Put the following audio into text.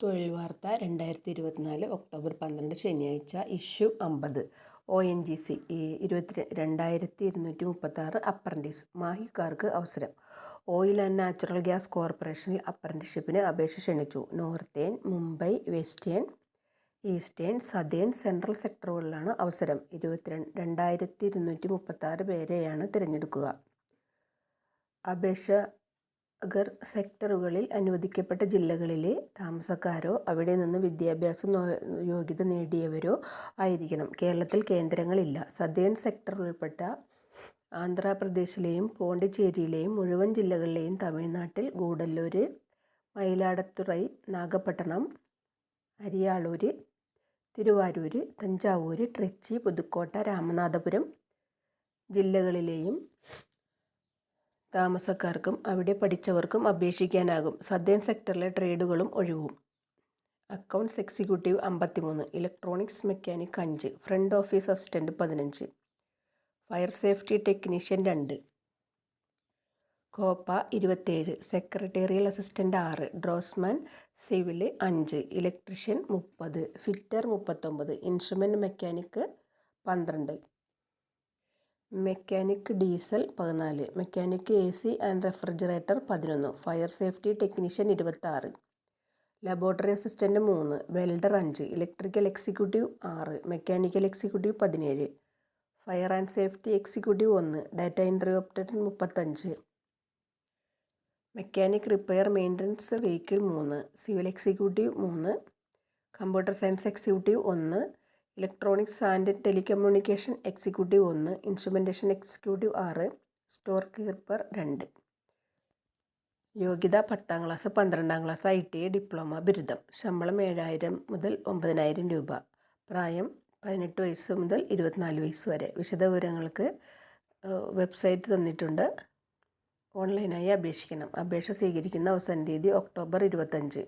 തൊഴിൽ വാർത്ത രണ്ടായിരത്തി ഇരുപത്തിനാല് ഒക്ടോബർ പന്ത്രണ്ട് ശനിയാഴ്ച ഇഷ്യൂ അമ്പത്. ഒ എൻ ജി സി ഇരുപത്തി രണ്ടായിരത്തി ഇരുന്നൂറ്റി മുപ്പത്താറ് അപ്രന്റീസ് മാഹിക്കാർക്ക് അവസരം. ഓയിൽ ആൻഡ് നാച്ചുറൽ ഗ്യാസ് കോർപ്പറേഷനിൽ അപ്രന്റീഷിപ്പിന് അപേക്ഷ ക്ഷണിച്ചു. Northern Mumbai western eastern southern central സെക്ടറുകളിലാണ് അവസരം. ഇരുപത്തിരണ്ട് രണ്ടായിരത്തി ഇരുന്നൂറ്റി മുപ്പത്താറ് പേരെയാണ് തിരഞ്ഞെടുക്കുക. അപേക്ഷ നഗർ സെക്ടറുകളിൽ അനുവദിക്കപ്പെട്ട ജില്ലകളിലെ താമസക്കാരോ അവിടെ നിന്ന് വിദ്യാഭ്യാസ യോഗ്യത നേടിയവരോ ആയിരിക്കണം. കേരളത്തിൽ കേന്ദ്രങ്ങളില്ല. സദേൺ സെക്ടർ ഉൾപ്പെട്ട ആന്ധ്രാപ്രദേശിലെയും പോണ്ടിച്ചേരിയിലെയും മുഴുവൻ ജില്ലകളിലെയും തമിഴ്നാട്ടിൽ ഗൂഡല്ലൂർ മയിലാടത്തുറൈ നാഗപട്ടണം അരിയാളൂർ തിരുവാരൂർ തഞ്ചാവൂർ ട്രിച്ചി പുതുക്കോട്ട രാമനാഥപുരം ജില്ലകളിലെയും താമസക്കാർക്കും അവിടെ പഠിച്ചവർക്കും അപേക്ഷിക്കാനാകും. സദേൺ സെക്ടറിലെ ട്രേഡുകളും ഒഴിവും. അക്കൗണ്ട്സ് എക്സിക്യൂട്ടീവ് അമ്പത്തിമൂന്ന് ഇലക്ട്രോണിക്സ് മെക്കാനിക് അഞ്ച് ഫ്രണ്ട് ഓഫീസ് അസിസ്റ്റന്റ് പതിനഞ്ച് ഫയർ സേഫ്റ്റി ടെക്നീഷ്യൻ രണ്ട് കോപ്പ ഇരുപത്തേഴ് സെക്രട്ടേറിയൽ അസിസ്റ്റന്റ് ആറ് ഡ്രോസ്മാൻ സിവിൽ അഞ്ച് ഇലക്ട്രീഷ്യൻ മുപ്പത് ഫിറ്റർ മുപ്പത്തൊമ്പത് ഇൻസ്ട്രുമെന്റ് മെക്കാനിക്ക് പന്ത്രണ്ട്. മെക്കാനിക് ഡീസൽ പതിനാല് mechanic A C and refrigerator പതിനൊന്ന് ഫയർ സേഫ്റ്റി ടെക്നീഷ്യൻ ഇരുപത്താറ് ലബോറട്ടറി അസിസ്റ്റന്റ് മൂന്ന് വെൽഡർ അഞ്ച് ഇലക്ട്രിക്കൽ എക്സിക്യൂട്ടീവ് ആറ് മെക്കാനിക്കൽ എക്സിക്യൂട്ടീവ് പതിനേഴ് ഫയർ ആൻഡ് സേഫ്റ്റി എക്സിക്യൂട്ടീവ് ഒന്ന് ഡാറ്റ എൻട്രി ഓപ്പറേറ്റർ മുപ്പത്തഞ്ച്. മെക്കാനിക് റിപ്പയർ മെയിന്റനൻസ് വെഹിക്കിൾ മൂന്ന് സിവിൽ എക്സിക്യൂട്ടീവ് മൂന്ന് കമ്പ്യൂട്ടർ സയൻസ് എക്സിക്യൂട്ടീവ് ഒന്ന് ഇലക്ട്രോണിക്സ് ആൻഡ് ടെലികമ്മ്യൂണിക്കേഷൻ എക്സിക്യൂട്ടീവ് ഒന്ന് ഇൻസ്ട്രുമെന്റേഷൻ എക്സിക്യൂട്ടീവ് ആറ് സ്റ്റോർ കീപ്പർ രണ്ട്. യോഗ്യത പത്താം ക്ലാസ് പന്ത്രണ്ടാം class I T I diploma ബിരുദം. ശമ്പളം ഏഴായിരം മുതൽ ഒമ്പതിനായിരം രൂപ. പ്രായം പതിനെട്ട് വയസ്സ് മുതൽ ഇരുപത്തിനാല് വയസ്സ് വരെ. വിശദവിവരങ്ങൾക്ക് വെബ്സൈറ്റ് തന്നിട്ടുണ്ട്. ഓൺലൈനായി അപേക്ഷിക്കണം. അപേക്ഷ സ്വീകരിക്കുന്ന അവസാന തീയതി ഒക്ടോബർ ഇരുപത്തഞ്ച്.